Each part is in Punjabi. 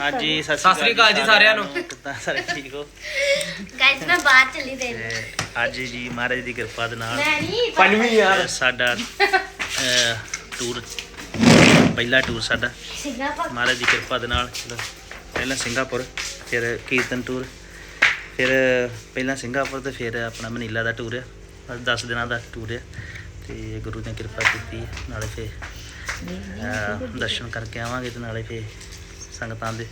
ਹਾਂਜੀ ਸਤਿ ਸ੍ਰੀ ਅਕਾਲ ਜੀ ਸਾਰਿਆਂ ਨੂੰ। ਕਿੱਦਾਂ ਸਾਰੇ ਠੀਕ ਹੋ? ਗਾਇਸ ਮੈਂ ਬਾਹਰ ਚੱਲੀ ਦੇ ਤੇ ਅੱਜ ਜੀ ਮਹਾਰਾਜ ਦੀ ਕਿਰਪਾ ਦੇ ਨਾਲ ਮੈਂ ਨਹੀਂ ਪੰਜਵੀਂ ਯਾਰ। ਸਾਡਾ ਅਹ, ਟੂਰ ਪਹਿਲਾ ਟੂਰ ਸਾਡਾ। ਸਿੰਗਾਪੁਰ। ਮਹਾਰਾਜ ਦੀ ਕਿਰਪਾ ਦੇ ਨਾਲ ਚਲੋ ਪਹਿਲਾਂ ਸਿੰਗਾਪੁਰ ਫਿਰ ਕੀਰਤਨ ਟੂਰ ਫਿਰ ਪਹਿਲਾਂ ਸਿੰਗਾਪੁਰ ਤੇ ਫਿਰ ਆਪਣਾ ਮਨੀਲਾ ਦਾ ਟੂਰ ਹੈ 10 ਦਿਨਾਂ ਦਾ ਟੂਰ ਹੈ ਤੇ ਗੁਰੂ ਨੇ ਕਿਰਪਾ ਕੀਤੀ ਨਾਲੇ ਫਿਰ ਅਹ, ਦਰਸ਼ਨ ਕਰਕੇ ਆਵਾਂਗੇ ਤੇ ਨਾਲੇ ਫਿਰ ਸੰਗਤਾਂ ਦੇ।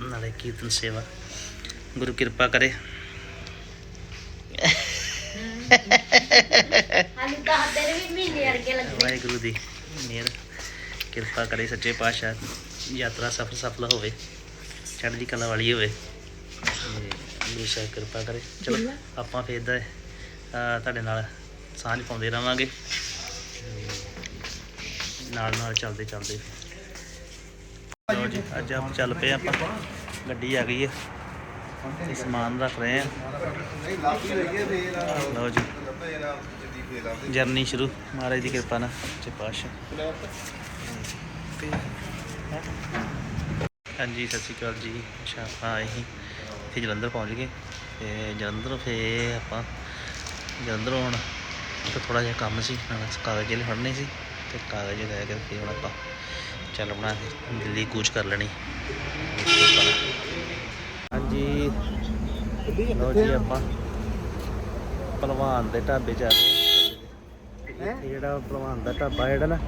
ਨਾਲੇ ਕੀਰਤਨ ਸੇਵਾ। ਗੁਰੂ ਕਿਰਪਾ ਕਰੇ। ਵਾਹਿਗੁਰੂ ਦੀ ਮਿਹਰ ਕਿਰਪਾ ਕਰੇ ਸੱਚੇ ਪਾਤਸ਼ਾਹ ਯਾਤਰਾ ਸਫਲ ਸਫਲ ਹੋਵੇ। ਚੜ੍ਹਦੀ ਕਲਾ ਵਾਲੀ ਹੋਵੇ। ਗੁਰੂ ਸਾਹਿਬ ਕਿਰਪਾ ਕਰੇ। ਚਲੋ ਆਪਾਂ ਫੇਰ ਦਾ ਤੁਹਾਡੇ ਨਾਲ ਸਾਂਝ ਪਾਉਂਦੇ ਰਵਾਂਗੇ। ਨਾਲ ਨਾਲ ਚੱਲਦੇ ਚੱਲਦੇ। ਅੱਜ ਆਪ ਚੱਲ ਪਏ ਆਪਾਂ। ਗੱਡੀ ਆ ਗਈ ਹੈ ਤੇ ਸਮਾਨ ਰੱਖ ਰਹੇ ਆ। ਲਓ ਜੀ। ਜਰਨੀ ਸ਼ੁਰੂ। ਮਹਾਰਾਜ ਦੀ ਕਿਰਪਾ ਨਾਲ। ਸੱਚੇ ਪਾਤਸ਼ਾਹ। ਹਾਂਜੀ, ਸਤਿ ਸ਼੍ਰੀ ਅਕਾਲ ਜੀ। ਅੱਛਾ, ਆਪਾਂ ਆਏ ਸੀ। ਇੱਥੇ ਜਲੰਧਰ ਪਹੁੰਚ ਗਏ। ਤੇ ਜਲੰਧਰ ਫੇ ਆਪਾਂ ਜਲੰਧਰ ਹੁਣ ਤੇ ਥੋੜਾ ਜਿਹਾ ਕੰਮ ਸੀ। ਨਾਲ ਕਾਗਜ਼ ਜਿਹੜੇ ਫੜਨੇ ਸੀ। ਤੇ ਕਾਗਜ਼ ਲੈ ਕੇ ਫੇ ਹੁਣ ਆਪਾਂ ਚੱਲ ਬਣਾ ਕੇ ਦਿੱਲੀ ਕੂਚ ਕਰ ਲੈਣੀ। ਹਾਂਜੀ। ਲਓ ਜੀ ਆਪਾਂ ਭਲਵਾਨ ਦੇ ਢਾਬੇ ਚ ਆ ਗਏ ਜਿਹੜਾ ਭਲਵਾਨ ਦਾ ਢਾਬਾ ਜਿਹੜਾ ਨਾ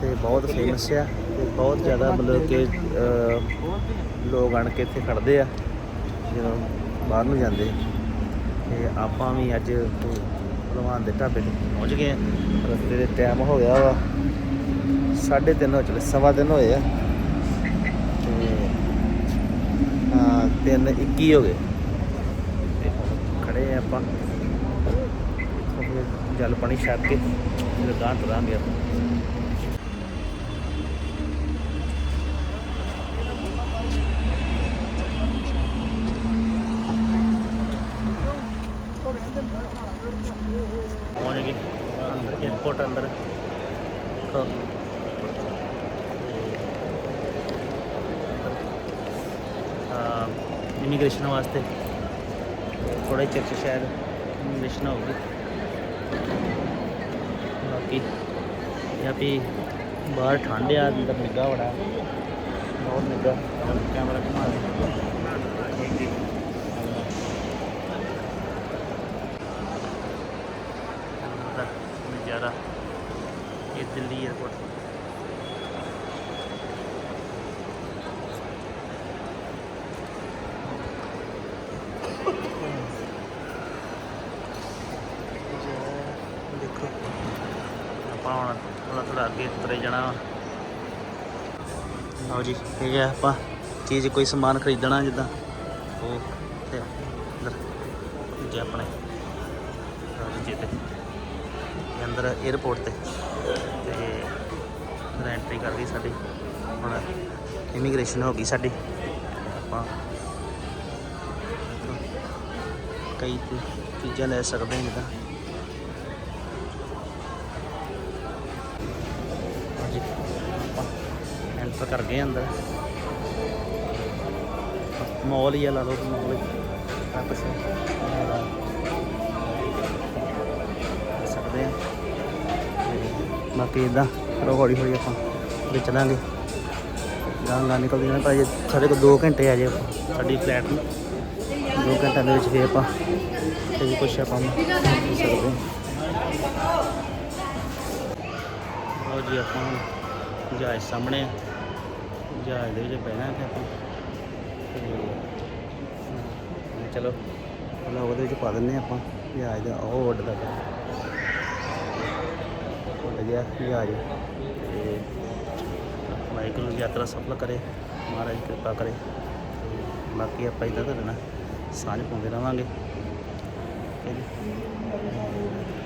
ਤੇ ਬਹੁਤ ਫੇਮਸ ਆ ਤੇ ਬਹੁਤ ਜ਼ਿਆਦਾ ਮਤਲਬ ਕਿ ਲੋਕ ਆਣ ਕੇ ਇੱਥੇ ਖੜਦੇ ਆ ਜਦੋਂ ਬਾਹਰ ਨੂੰ ਜਾਂਦੇ ਤੇ ਆਪਾਂ ਵੀ ਅੱਜ ਉੱਥੇ ਭਲਵਾਨ ਦੇ ਢਾਬੇ ਤੇ ਪਹੁੰਚ ਗਏ ਰਸਤੇ ਦੇ ਟਾਈਮ ਹੋ ਗਿਆ ਵਾ। 3:30 ਹੋ ਚਲੇ ਸਵਾ ਦਿਨ ਹੋਏ ਆ। ਤੇ, ਹਾਂ, ਤਿੰਨ 21 ਹੋ ਗਏ। ਤੇ ਹੁਣ ਖੜੇ ਆ ਆਪਾਂ। ਜਲ ਪਾਣੀ ਛੱਡ ਕੇ ਫਿਰ ਗਾਂ ਤੁਰਾਂਗੇ ਆਪਾਂ। ਪਹੁੰਚ ਗਏ। ਅੰਦਰ 에어ਪੋਰਟ ਅੰਦਰ ਦੇਖੋ ਇਮੀਗ੍ਰੇਸ਼ਨ ਵਾਸਤੇ। ਥੋੜਾ ਚਿਰ ਚ ਸ਼ਾਇਦ ਇਮੀਗ੍ਰੇਸ਼ਨ ਹੋਊਗੀ। ਬਾਕੀ ਜਾਂ ਵੀ ਬਾਹਰ ਠੰਡ ਆ, ਅੰਦਰ ਨਿੱਗਾ ਬੜਾ। ਬਹੁਤ ਨਿੱਗਾ ਕੈਮਰਾ ਘੁਮਾ ਇਹ ਦਿੱਲੀ ਏਅਰਪੋਰਟ ਥੋੜਾ ਥੋੜਾ ਅੱਗੇ ਜਾਣਾ ਵਾ। ਲਓ ਜੀ ਇਹ ਹੈ, ਆਪਾਂ ਚੀਜ਼ ਕੋਈ ਸਮਾਨ ਖਰੀਦਣਾ ਜਿੱਦਾਂ। ਉਹ ਤੇ ਜੇ ਆਪਣੇ ਜੀ ਤੇ। ਅੰਦਰ 에어ਪੋਰਟ ਤੇ ਤੇ ਐਂਟਰੀ ਕਰ ਗਈ ਸਾਡੀ। ਹੁਣ ਇਮੀਗ੍ਰੇਸ਼ਨ ਹੋ ਗਈ ਸਾਡੀ। ਆਪਾਂ ਕਈ ਚੀਜ਼ਾਂ ਲੈ ਸਕਦੇ ਹਾਂ ਜਿੱਦਾਂ। ਐਂਟਰ ਕਰ ਗਏ ਅੰਦਰ। ਮੌਲ ਹੀ ਆ ਲਾ ਲਓ ਮੌਲ ਹੀ। ਆਪਸ ਸਕਦੇ ਆ। ਤੇ ਬਾਕੀ ਇਦਾਂ ਰੋ ਹੌਲੀ ਹੌਲੀ ਆਪਾਂ ਅੱਗੇ ਚੱਲਾਂਗੇ ਗਾਂ ਗਾਂ ਨਿਕਲਦੇ ਜਾਣਾ ਪਰ ਜੇ ਸਾਡੇ ਕੋਲ 2 ਘੰਟੇ ਆ ਜੇ ਆਪਾਂ, ਸਾਡੀ ਫਲੈਟ ਨੂੰ। 2 ਘੰਟਿਆਂ ਦੇ ਵਿੱਚ ਫੇਰ ਆਪਾਂ ਤੇ ਕੁਛ ਆਪਾਂ ਕਰ ਸਕਦੇ ਹਾਂ ਲਓ ਜੀ, ਆਪਾਂ ਹੁਣ ਸਾਹਮਣੇ ਜਹਾਜ਼ ਦੇ ਵਿੱਚ ਬਹਿਣਾ ਤੇ ਆਪਾਂ। ਤੇ ਚਲੋ ਪਹਿਲਾਂ ਉਹਦੇ ਵਿੱਚ ਪਾ ਦਿੰਦੇ ਹਾਂ ਆਪਾਂ। ਜਹਾਜ਼ ਦਾ ਉਹ ਉੱਡਦਾ ਪਿਆ ਉੱਡ ਗਿਆ ਜਹਾਜ਼। ਤੇ, ਵਾਹਿਗੁਰੂ ਯਾਤਰਾ ਸਫਲ ਕਰੇ, ਮਹਾਰਾਜ ਕਿਰਪਾ ਕਰੇ। ਬਾਕੀ ਆਪਾਂ ਇਦਾਂ ਤੁਹਾਡੇ ਨਾਲ ਸਾਂਝ ਪਾਉਂਦੇ ਰਵਾਂਗੇ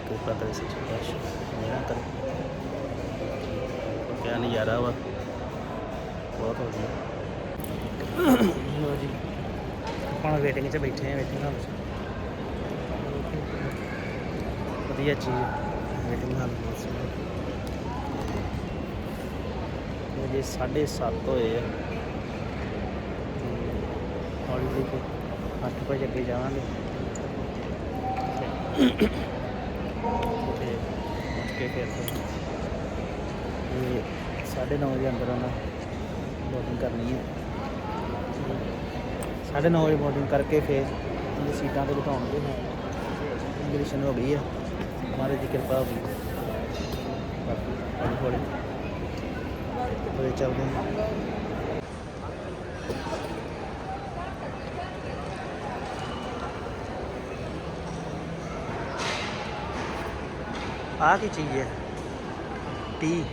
ਕਿਰਪਾ ਕਰੇ ਸੱਚੇ ਪਾਤਸ਼ਾਹ। ਮੇਰਾ ਕਰੇ ਕਿਆ ਨਜ਼ਾਰਾ ਵਾ। ਬਹੁਤ ਵਧੀਆ ਲੋ ਜੀ। ਆਪਾਂ ਵੇਟਿੰਗ 'ਚ ਬੈਠੇ ਆ ਵੇਟਿੰਗ ਹਾਲ 'ਚ। ਵਧੀਆ ਚੀਜ਼ ਵੇਟਿੰਗ ਹਾਲ ਜੇ 7:30 ਹੋਏ ਆ। ਹੌਲੀ ਹੌਲੀ ਤੇ 8 ਵਜੇ ਅੱਗੇ ਜਾਵਾਂਗੇ। ਤੇ ਉੱਠ ਕੇ ਫਿਰ ਤੇ 9:30 ਵਜੇ ਅੰਦਰ ਆਉਣਾ। ਬੋਰਡਿੰਗ ਕਰਨੀ ਹੈ। 9:30 ਵਜੇ ਬੋਰਡਿੰਗ ਕਰਕੇ ਫਿਰ ਇਹ ਸੀਟਾਂ ਤੇ ਬਿਠਾਉਣਗੇ ਇੰਗਲਿਸ਼ ਹੋ। ਗਈ ਹੈ। ਮਹਾਰਾਜ ਦੀ ਕਿਰਪਾ ਹੋ ਗਈ। ਬਾਕੀ ਹੌਲੀ ਹੌਲੀ। ਚੱਲਦੇ ਹਾਂ। ਆ ਕੀ ਚੀਜ਼ ਹੈ? ਟੀ।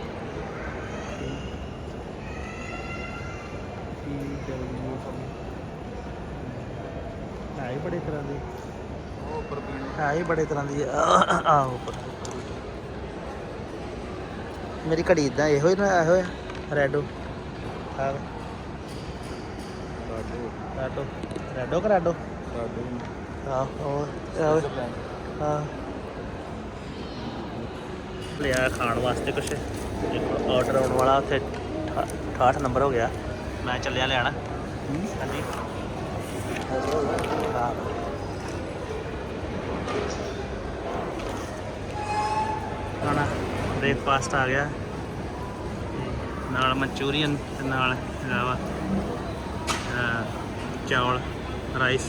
ਆਈ ਬੜੇ ਤਰ੍ਹਾਂ ਦੀ। ਆਈ ਬੜੇ ਤਰ੍ਹਾਂ ਦੀ। ਆਹ ਉੱਪਰ ਮੇਰੀ ਘੜੀ ਇਦਾਂ ਇਹੋ ਹੀ ਨਾ ਇਹੋ ਹੈ। ਰੈਡੋ। ਹਾਂ ਰੈਡੋ। ਰੈਡੋ। ਕਿ ਰੈਡੋ? ਹਾਂ ਹੋਰ ਹਾਂ ਲਿਆ ਖਾਣ ਵਾਸਤੇ ਕੁਛ। ਆਰਡਰ ਆਉਣ ਵਾਲਾ ਉੱਥੇ 68 ਨੰਬਰ ਹੋ ਗਿਆ। ਮੈਂ ਚੱਲਿਆ ਲੈਣ। ਹਾਂਜੀ। ਹਾਂ ਬ੍ਰੇਕਫਾਸਟ ਆ ਗਿਆ। ਨਾਲ ਮਨਚੂਰੀਅਨ ਤੇ ਨਾਲ ਹੈਗਾ ਵਾ ਚੌਲ, ਰਾਈਸ।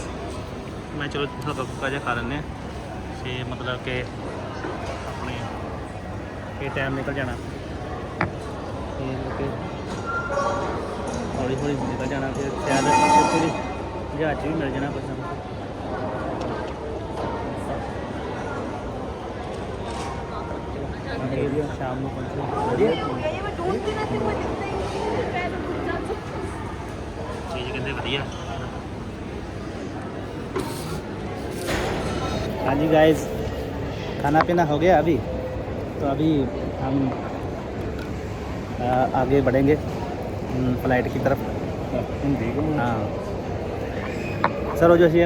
ਮੈਂ ਚਲੋ ਹਲਕਾ ਫੁਲਕਾ ਜਿਹਾ ਖਾ ਲੈਂਦੇ ਹਾਂ। ਤੇ ਮਤਲਬ ਕਿ ਆਪਣੇ ਇਹ ਟਾਈਮ ਨਿਕਲ ਜਾਣਾ। ਤੇ ਹੌਲੀ ਹੌਲੀ ਨਿਕਲ ਜਾਣਾ। ਫਿਰ ਸ਼ਾਇਦ ਜਹਾਜ਼ 'ਚ ਵੀ ਮਿਲ ਜਾਣਾ ਕੁਛ ਨਾ ਕੁਛ ਵਧੀਆ ਸ਼ਾਮ ਨੂੰ ਪਹੁੰਚੇ ਵਧੀਆ चीज कहते बढ़िया हाँ जी गाइस खाना पीना हो गया अभी तो अभी हम आ, आगे बढ़ेंगे हम्म, फ्लाइट की तरफ हाँ सर जो सी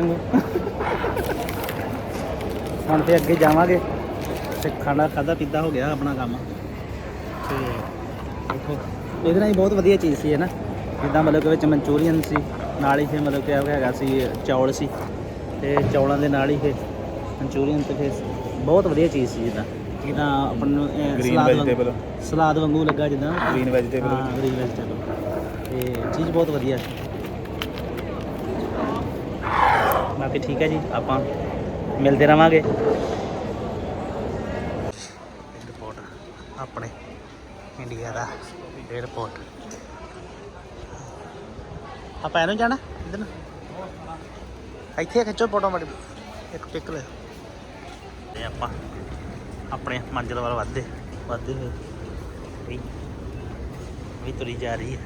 ਹੁਣ ਤੇ ਅੱਗੇ ਜਾਵਾਂਗੇ ਤੇ ਖਾਣਾ ਖਾਦਾ ਪੀਤਾ ਹੋ ਗਿਆ ਆਪਣਾ ਕੰਮ। ਤੇ ਦੇਖੋ ਇਹਦੇ ਨਾਲ ਹੀ ਬਹੁਤ ਵਧੀਆ ਚੀਜ਼ ਸੀ ਹੈ ਨਾ? ਜਿੱਦਾਂ ਮਤਲਬ ਕਿ ਵਿੱਚ ਮਨਚੂਰੀਅਨ ਸੀ ਨਾਲ ਹੀ ਫਿਰ ਮਤਲਬ ਕਿ ਹੈਗਾ ਸੀ ਚੌਲ ਸੀ। ਤੇ ਚੌਲਾਂ ਦੇ ਨਾਲ ਹੀ ਫਿਰ ਮਨਚੂਰੀਅਨ ਤੇ ਫਿਰ ਬਹੁਤ ਵਧੀਆ ਚੀਜ਼ ਸੀ ਜਿੱਦਾਂ। ਜਿੱਦਾਂ ਆਪਾਂ ਨੂੰ ਸਲਾਦ vegetable। ਸਲਾਦ ਵਾਂਗੂ ਲੱਗਾ ਜਿੱਦਾਂ। Green vegetable। ਹਾਂ ਗ੍ਰੀਨ ਵੈਜੀਟੇਬਲ ਤੇ ਚੀਜ਼ ਬਹੁਤ ਵਧੀਆ। ਸੀ ਬਾਕੀ ਠੀਕ ਹੈ ਜੀ ਆਪਾਂ ਮਿਲਦੇ ਰਵਾਂਗੇ 에어ਪੋਰਟ ਆਪਣੇ ਇੰਡੀਆ ਦਾ 에어ਪੋਰਟ ਆਪਾਂ ਇਹਨੂੰ ਜਾਣਾ ਇਧਰ ਨੂੰ। ਇੱਥੇ ਖਿੱਚੋ ਫੋਟੋ ਮੜੀ ਇੱਕ ਪਿਕ ਲੈ। ਤੇ ਆਪਾਂ ਆਪਣੇ ਮੰਜ਼ਿਲ ਵੱਲ ਵੱਧਦੇ। ਵੱਧਦੇ ਹੋਏ ਵੀ ਵੀ ਤੁਰੀ ਜਾ ਰਹੀ ਹੈ।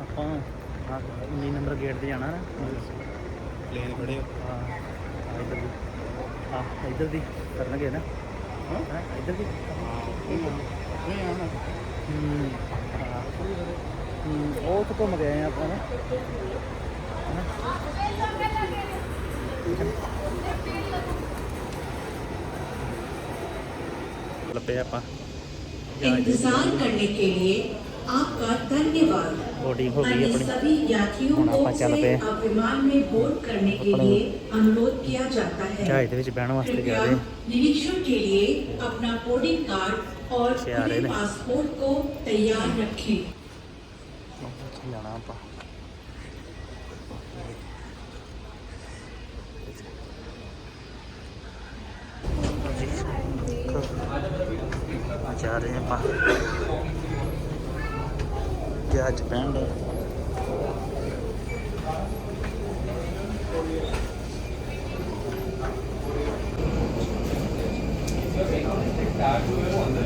ਆਪਾਂ ਹਾਂ 19 ਨੰਬਰ ਗੇਟ ਤੇ ਜਾਣਾ ਨਾ ਪਲੇਨ ਖੜੇ ਹਾਂ ਆਹ ਇੱਧਰ ਦੀ ਹਾਂ ਇੱਧਰ ਦੀ ਕਰਨਗੇ ਨਾ ਹਾਂ ਇੱਧਰ ਦੀ ਹੂੰ ਹਾਂ ਹੂੰ, ਉਹ ਤੋਂ ਘੁੰਮ ਗਏ ਆ ਆਪਾਂ ਨਾ ਹੈਨਾ? ਲੱਭੇ ਆਪਾਂ इंतजार करने के लिए आपका धन्यवाद ਬੋਰਡਿੰਗ ਹੋ ਗਈ अन्य ਆਪਣੀ सभी यात्रियों ਹੁਣ को ਆਪਾਂ ਚੱਲ से ਪਏ। अब विमान में बोर्ड करने के अपना- लिए अनुरोध किया जाता है ਜਹਾਜ਼ ਦੇ ਵਿੱਚ ਬਹਿਣ ਵਾਸਤੇ ਜਾ कृपया ਰਹੇ ਹਾਂ। निरीक्षण के लिए अपना बोर्डिंग कार्ड और अच्छे आ रहे खुले हैं। पासपोर्ट को तैयार रखें ਉੱਥੇ ਜਾਣਾ ਆਪਾਂ ਜਾ ਰਹੇ ਆਪਾਂ ਜਹਾਜ਼ ਪੈਣ ਦੇ ਇਹ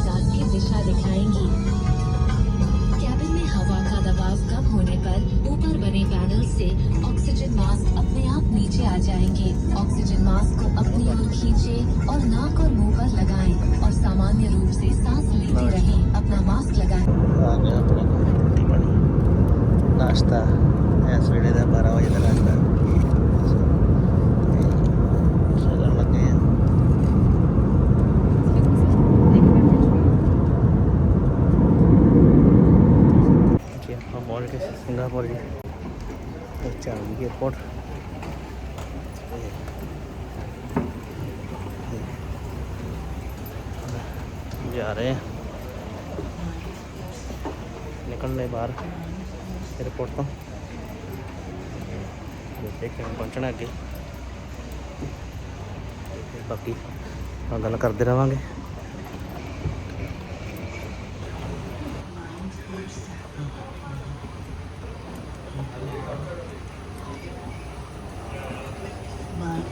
दिशा दिखाएंगी कैबिन में हवा का दबाव कम होने पर ऊपर बने पैनल से ऑक्सीजन मास्क अपने आप नीचे आ जाएंगे ऑक्सीजन मास्क को अपनी ओर खींचे और नाक और मुंह पर लगाएं और सामान्य रूप से सांस लेते रहें अपना मास्क लगाएं ਆ ਗਿਆ ਆਪਣੇ ਕੋਲ ਰੋਟੀ ਪਾਣੀ ਨਾਸ਼ਤਾ ਇਸ ਵੇਲੇ ਦਾ 12 ਵਜੇ ਦਾ ਨਿਕਲਣ ਲਈ ਬਾਹਰ। 에어ਪੋਰਟ ਤੋਂ। ਦੇਖਦੇ ਕਿਵੇਂ ਪਹੁੰਚਣਾ ਅੱਗੇ। ਬਾਕੀ ਨਾਲ ਗੱਲ ਕਰਦੇ ਰਵਾਂਗੇ। Mind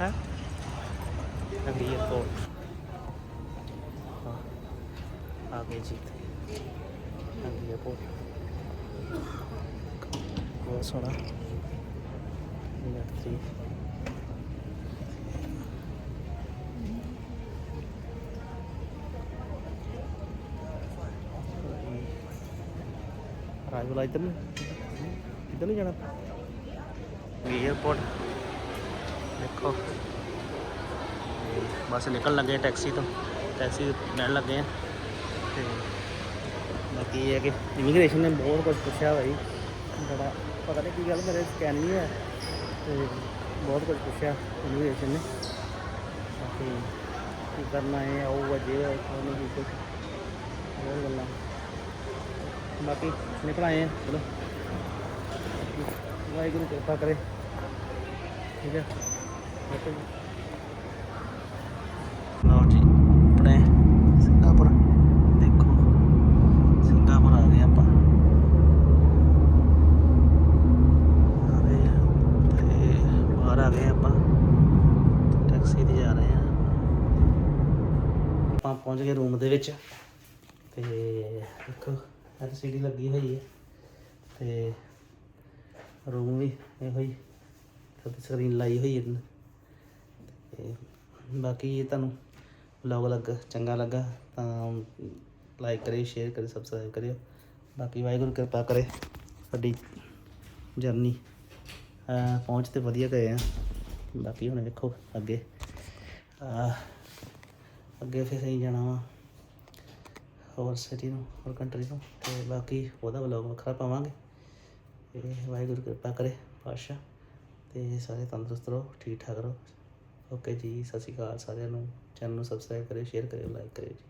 Huh? ਨਗਰੀ ਏਅਰਪੋਰਟ ਆ ਗਏ ਜੀ ਨਗਰੀ ਏਅਰਪੋਰਟ ਬਹੁਤ ਸੋਹਣਾ ਯਾਤਰੀ ਰਾਜਵਾਲਾ ਇਧਰ ਨੂੰ ਇਧਰ ਨੂੰ ਜਾਣਾ ਏਅਰਪੋਰਟ ਦੇਖੋ ਬਸ ਨਿਕਲ ਲੱਗੇ ਆ ਟੈਕਸੀ ਤੋਂ ਟੈਕਸੀ ਲੈਣ ਲੱਗੇ ਆ ਤੇ ਬਾਕੀ ਇਹ ਹੈ ਕਿ ਇਮੀਗ੍ਰੇਸ਼ਨ ਨੇ ਬਹੁਤ ਕੁਝ ਪੁੱਛਿਆ ਭਾਈ ਬੜਾ ਪਤਾ ਨਹੀਂ ਕੀ ਗੱਲ ਮੇਰੇ ਸਕੈਨ ਨਹੀਂ ਹੋਇਆ ਤੇ ਬਹੁਤ ਕੁਝ ਪੁੱਛਿਆ ਇਮੀਗ੍ਰੇਸ਼ਨ ਨੇ ਬਾਕੀ ਕੀ ਕਰਨਾ ਹੈ ਉਹ ਵਜੇ ਉਹਨੂੰ ਵੀ ਕੁਝ ਹੋਰ ਗੱਲਾਂ ਬਾਕੀ ਨਿਕਲ ਆਏ ਆ ਚਲੋ ਵਾਹਿਗੁਰੂ ਕਿਰਪਾ ਕਰੇ। ਠੀਕ ਹੈ। ਓਕੇ ਜੀ ਲਓ ਜੀ ਆਪਣੇ ਸਿੰਗਾਪੁਰ ਦੇਖੋ ਸਿੰਗਾਪੁਰ ਆ ਗਏ ਆਪਾਂ ਆ ਗਏ ਆ ਤੇ ਬਾਹਰ ਆ ਗਏ ਆਪਾਂ ਟੈਕਸੀ ਤੇ ਜਾ ਰਹੇ ਆ ਆਪਾਂ ਪਹੁੰਚ ਗਏ ਰੂਮ ਦੇ ਵਿੱਚ। ਤੇ ਦੇਖੋ ਐਲਸੀਡੀ ਲੱਗੀ ਹੋਈ ਹੈ। ਤੇ ਰੂਮ ਵੀ ਇਹੋ ਹੀ ਤੇ ਸਕਰੀਨ ਲਾਈ ਹੋਈ ਹੈ। ਇਹਨੂੰ। ਤੇ ਬਾਕੀ ਇਹ ਤੁਹਾਨੂੰ ਵਲੌਗ ਲੱਗ ਚੰਗਾ ਲੱਗਾ ਤਾਂ ਲਾਈਕ ਕਰਿਓ ਸ਼ੇਅਰ ਕਰਿਓ ਸਬਸਕ੍ਰਾਈਬ ਕਰਿਓ। ਬਾਕੀ ਵਾਹਿਗੁਰੂ ਕਿਰਪਾ ਕਰੇ ਸਾਡੀ ਜਰਨੀ ਪਹੁੰਚ ਤੇ ਵਧੀਆ ਗਏ ਆ। ਬਾਕੀ ਹੁਣ ਵੇਖੋ ਅੱਗੇ। ਅਹ, ਅੱਗੇ ਫਿਰ ਸਹੀ ਜਾਣਾ ਵਾ ਹੋਰ ਸਿਟੀ ਨੂੰ, ਹੋਰ ਕੰਟਰੀ ਨੂੰ ਤੇ ਬਾਕੀ ਉਹਦਾ ਵਲੌਗ ਵੱਖਰਾ ਪਾਵਾਂਗੇ। ਤੇ ਵਾਹਿਗੁਰੂ ਕਿਰਪਾ ਕਰੇ, ਪਾਤਸ਼ਾਹ ਤੇ ਸਾਰੇ ਤੰਦਰੁਸਤ ਰਹੋ ਠੀਕ ਠਾਕ ਰਹੋ। ਓਕੇ ਜੀ, ਸਤਿ ਸ਼੍ਰੀ ਅਕਾਲ ਸਾਰਿਆਂ ਨੂੰ। ਚੈਨਲ ਨੂੰ ਸਬਸਕ੍ਰਾਈਬ ਕਰਿਓ ਸ਼ੇਅਰ ਕਰਿਓ ਲਾਈਕ ਕਰਿਓ ਜੀ।